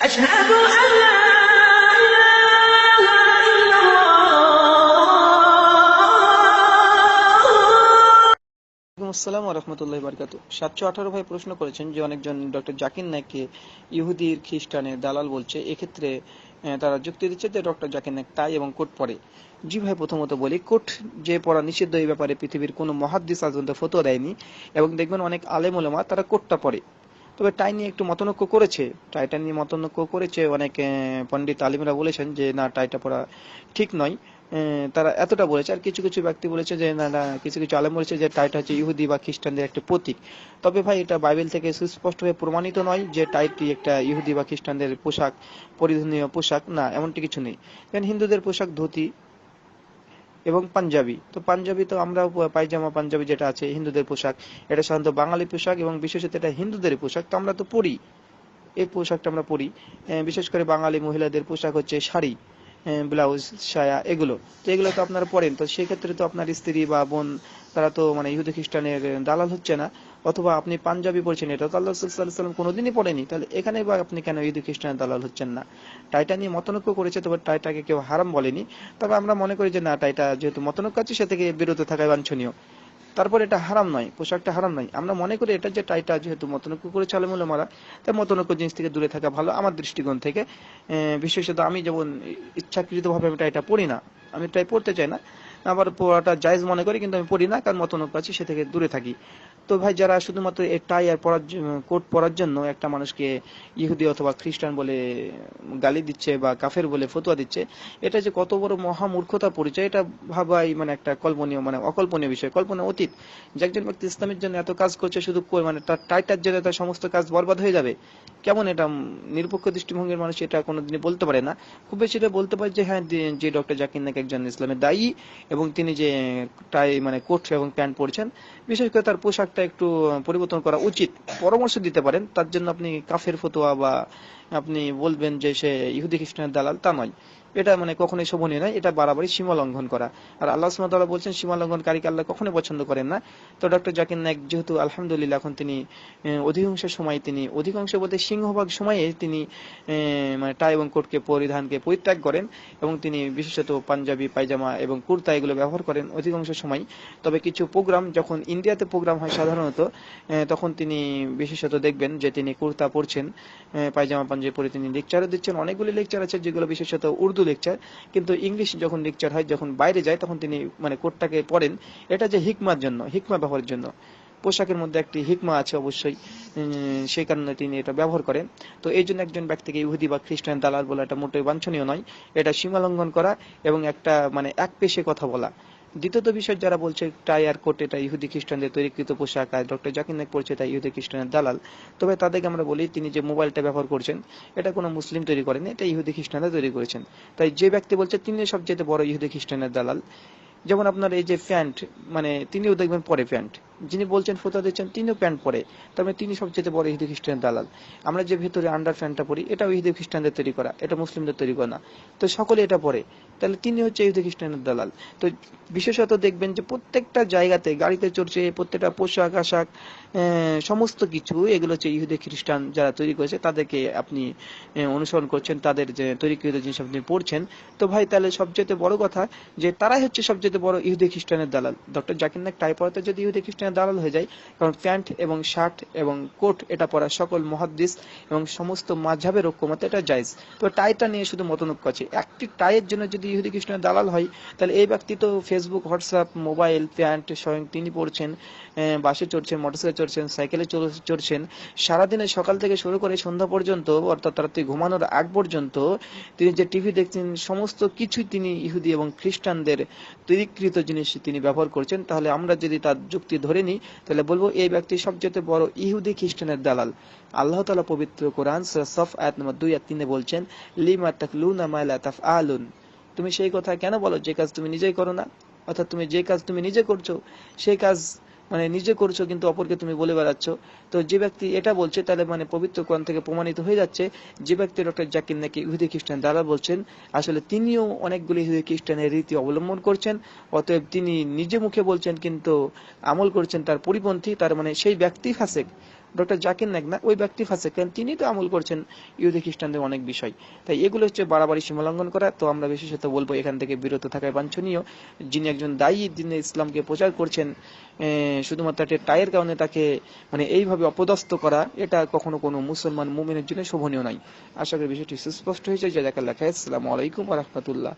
أشهد أن لا إله إلا الله ওয়ালাইকুম আসসালাম রহমতুল্লাহ বারকাতু সাতশো আঠারো ভাই প্রশ্ন করেছেন যে অনেকজন ডক্টর জাকির নাইককে ইহুদির খ্রিস্টানের দালাল বলছে এক্ষেত্রে আহ, তারা যুক্তি দিচ্ছে যে ডক্টর জাকির নাইক তাই এবং কোট পড়ে জি ভাই প্রথমত বলি কোট যে পড়া নিষিদ্ধ এই ব্যাপারে পৃথিবীর কোনো মহাদ্দিস আজ পর্যন্ত ফতোয়া দেয়নি এবং দেখবেন অনেক আলেম ওলামা তারা কোটটা পড়ে তবে টাই নিয়ে একটু মতনৈক্য করেছে। টাইটা নিয়ে মতনৈক্য করেছে, অনেক পণ্ডিত আলিমরা বলেছেন যে, না টাইটা পড়া ঠিক নয়। তারা এতটা বলেছে, আর কিছু কিছু ব্যক্তি বলেছে যে, না না, কিছু কিছু আলেম বলেছে যে টাইটা হচ্ছে ইহুদি বা খ্রিস্টানদের একটা প্রতীক। তবে ভাই, এটা বাইবেল থেকে সুস্পষ্টভাবে প্রমাণিত নয় যে টাইটি একটা ইহুদি বা খ্রিস্টানদের পোশাক, পরিধানীয় পোশাক। না, এমনটি কিছু নেই। হিন্দুদের পোশাক ধুতি এবং পাঞ্জাবি। তো পাঞ্জাবি তো আমরা পায়জামা, পাঞ্জাবি যেটা আছে, হিন্দুদের পোশাক, এটা সাধারণত বাঙালি পোশাক এবং বিশেষত এটা হিন্দুদের পোশাক। তো আমরা তো পরি। এই পোশাকটা আমরা পরি। বিশেষ করে বাঙালি মহিলাদের পোশাক হচ্ছে শাড়ি। ব্লাউজ, সায়া, এগুলো। তো এগুলো তো আপনারা পড়েন তো সেক্ষেত্রে তো আপনার স্ত্রী বা বোন, তারা তো মানে ইহুদি খ্রিস্টানের দালাল হচ্ছে না। অথবা আপনি পাঞ্জাবি পড়ছেন এটা তো আল্লাহ সাল্লাম কোনোদিনই পড়েনি তাহলে এখানে বা আপনি কেন ইহুদি খ্রিস্টানের দালাল হচ্ছেন না? টাইটা নিয়ে মতনৈক্য করেছে, তবে টাইটাকে কেউ হারাম বলেনি। তবে আমরা মনে করি যে, না, টাইটা যেহেতু মতনৈক্য আছে, সে থেকে বিরত থাকাই বাঞ্ছনীয়। তারপর এটা হারাম নয়, পোশাকটা হারাম নয়। আমরা মনে করি এটা যে টাইটা, যেহেতু মতনৈক্য করে চলে মূল মারা তাই মতনৈক্য জিনিস থেকে দূরে থাকা ভালো আমার দৃষ্টিকোণ থেকে। বিশেষত আমি যেমন ইচ্ছাকৃত ভাবে আমি টাইটা পড়ি না, আমি টাই পড়তে চাই না। আবার পড়াটা জায়জ মনে করি, কিন্তু আমি পড়ি না, কারণ মতনৈক্য আছে, সে থেকে দূরে থাকি। তো ভাই, যারা শুধুমাত্র এই টাই আর পড়ার কোট পড়ার জন্য একটা মানুষকে ইহুদি অথবা খ্রিস্টান বলে গালি দিচ্ছে বা কাফের বলে ফতুয়া দিচ্ছে, এটা যে কত বড় মহা মূর্খতা পরিচয়, এটা ভাবাই মানে একটা কল্পনীয় মানে অকল্পনীয় বিষয়, কল্পনা অতীত। যে একজন ব্যক্তি ইসলামের জন্য এত কাজ করছে, শুধু মানে তার টাইটার জন্য তার সমস্ত কাজ বরবাদ হয়ে যাবে। কেমন এটা? নিরপেক্ষ দৃষ্টিভঙ্গির মানুষ এটা কোনোদিনই বলতে পারে না। খুব বেশি এটা বলতে পারে যে হ্যাঁ যে- ডক্টর জাকির নাইক একজন ইসলামের দায়ী এবং তিনি যে টাই মানে কোট এবং প্যান্ট পরেছেন, বিশেষ করে তার পোশাকটা একটু পরিবর্তন করা উচিত। পরামর্শ দিতে পারেন, তার জন্য আপনি কাফের ফতোয়া বা আপনি বলবেন যে সে ইহুদি খ্রিস্টানের দালাল, তা নয়। এটা মানে কখনোই শোভনীয় নয়, এটা বাড়াবাড়ি সীমা লঙ্ঘন করা। আর আল্লাহ সুবহানাহু বলছেন, সীমা লঙ্ঘনকারীকে আল্লাহ কখনোই পছন্দ করেন না। তো ডক্টর জাকির নাইক যেহেতু আলহামদুলিল্লাহ এখন তিনি অধিকাংশ সময় তিনি, অধিকাংশ বলতে সিংহভাগ সময়ে তিনি মানে টাই এবং কোটকে পরিধানকে পরিত্যাগ করেন এবং তিনি বিশেষত পাঞ্জাবি, পায়জামা এবং কুর্তা এগুলো ব্যবহার করেন অধিকাংশ সময়। তবে কিছু প্রোগ্রাম, যখন ইন্ডিয়াতে প্রোগ্রাম হয় সাধারণত তখন তিনি বিশেষত দেখবেন যে তিনি কুর্তা পরছেন পায়জামা, পাঞ্জাবি পরে তিনি লেকচারও দিচ্ছেন। অনেকগুলি লেকচার আছে যেগুলো বিশেষত উর্দু লেকচার কিন্তু ইংলিশ যখন লেকচার হয়, যখন বাইরে যায়, তখন তিনি মানে কোটটাকে পড়েন। এটা যে হিকমার জন্য, হিকমা ব্যবহারের জন্য। পোশাকের মধ্যে একটি হিকমা আছে অবশ্যই সেই কারণে তিনি এটা ব্যবহার করেন। তো এই জন্য একজন ব্যক্তিকে ইহুদি বা খ্রিস্টান দালাল বলা এটা মোটেই বাঞ্ছনীয় নয়। এটা সীমালঙ্ঘন করা এবং একটা মানে এক পেশে কথা বলা। দ্বিতীয়ত বিষয় যারা বলছে টাই আর কোট এটা ইহুদি খ্রিস্টানদের তৈরিকৃত পোশাক আর ডক্টর জাকির নাইক পড়ছে তাই ইহুদি খ্রিস্টানের দালাল। তবে তাদেরকে আমরা বলি তিনি যে মোবাইলটা ব্যবহার করছেন, এটা কোনো মুসলিম তৈরি করেন, এটা ইহুদি খ্রিস্টানরা তৈরি করেছেন। তাই যে ব্যক্তি বলছে তিনি সবচেয়ে বড় ইহুদি খ্রিস্টানের দালাল। যেমন আপনার এই যে প্যান্ট মানে তিনিও দেখবেন পরে প্যান্ট। যিনি বলছেন ফোতা দিচ্ছেন, তিনিও প্যান্ট পরে। তার মানে তিনি সবচেয়ে বড় ইহুদি খ্রিস্টানের দালাল। আমরা যে ভেতরে আন্ডার প্যান্টটা পরি, এটাও ইহুদি খ্রিস্টানদের তৈরি করা, এটা মুসলিমদের তৈরি করা না। তো সকলে এটা পরে। তাহলে তিনি হচ্ছে ইহুদি খ্রিস্টানের দালাল। তো বিশেষত দেখবেন যে প্রত্যেকটা জায়গাতে গাড়িতে চড়ছে, প্রত্যেকটা পোশাক, আশাক সমস্ত কিছু, এগুলো হচ্ছে ইহুদি খ্রিস্টান যারা তৈরি করেছে, তাদেরকে আপনি অনুসরণ করছেন, তাদের যে তৈরিকৃত জিনিস আপনি পড়ছেন। তো ভাই, তাহলে সবচেয়ে বড় কথা যে তারাই হচ্ছে সবচেয়ে বড় ইহুদি খ্রিস্টানের দালাল। ডক্টর জাকির নাক টাই পড়াতে যদি ইহুদি খ্রিস্টানের দালাল হয়ে যায়, কারণ প্যান্ট এবং শার্ট এবং কোট এটা পরা সকল মহাদ্দিস এবং সমস্ত মাঝাবের ঐক্যমতে এটা জায়জ। তো টাইটা নিয়ে শুধু মতনৈক্য আছে। একটি টাইয়ের জন্য যদি ইহুদি খ্রিস্টানের দালাল হয়, তাহলে এই ব্যক্তি তো ফেসবুক হোয়াটসঅ্যাপ মোবাইল প্যান্ট স্বয়ং তিনি পড়ছেন বাসে চড়ছেন, মোটরসাইকেল চড়ছেন, সাইকেলে চড়- চড়ছেন। সারাদিনে সকাল থেকে শুরু করে সন্ধ্যা পর্যন্ত, অর্থাৎ রাত্রি ঘুমানোর আগ পর্যন্ত, তিনি যে টিভি দেখছেন, সমস্ত কিছুই তিনি ইহুদি এবং খ্রিস্টানদের তৈরিকৃত জিনিস তিনি ব্যবহার করছেন। তাহলে আমরা যদি তার যুক্তি ধরে নিই তাহলে বলব এই ব্যক্তি সবচেয়ে বড় ইহুদি খ্রিস্টানের দালাল। আল্লাহ তালা পবিত্র কোরআন সফ আয়াত নম্বর দুই আর তিনে বলছেন, লিমা তাকলুনা মা লা তাফআলুন। তুমি সেই কথা কেন বলো? যে কাজ তুমি নিজেই করো না, অর্থাৎ তুমি যে কাজ তুমি নিজে করছ, সেই কাজ মানে নিজে করছ, কিন্তু অপরকে তুমি বলে বেড়াচ্ছ। তো যে ব্যক্তি এটা বলছে তাহলে মানে পবিত্র কোরআন থেকে প্রমাণিত হয়ে যাচ্ছে যে ব্যক্তি ডক্টর জাকির নাকি ইহুদি খ্রিস্টান। দ্বারা বলছেন, আসলে তিনিও অনেকগুলি ইহুদি খ্রিস্টানের রীতি অবলম্বন করছেন, অতএব তিনি নিজে মুখে বলছেন, কিন্তু আমল করছেন তার পরিপন্থী, তার মানে সেই ব্যক্তি ফাসেক। ডক্টর জাকির না ওই ব্যক্তি ফাঁসে কারণ তিনি তো আমল করছেন ইহুদি খ্রিস্টানদের অনেক বিষয়। তাই এগুলো হচ্ছে বাড়াবাড়ি সীমালঙ্ঘন করা। তো আমরা বিশেষত বলব এখান থেকে বিরত থাকায় বাঞ্ছনীয়। যিনি একজন দায়ী, যিনি ইসলামকে প্রচার করছেন শুধুমাত্র একটা টায়ের কারণে তাকে মানে এইভাবে অপদস্থ করা, এটা কখনো কোনো মুসলমান মুমিনের জন্য শোভনীয় নয়। আশা করি বিষয়টি সুস্পষ্ট হয়েছে। যে দেখা লেখা আসসালামু আলাইকুম রহমতুল্লাহ।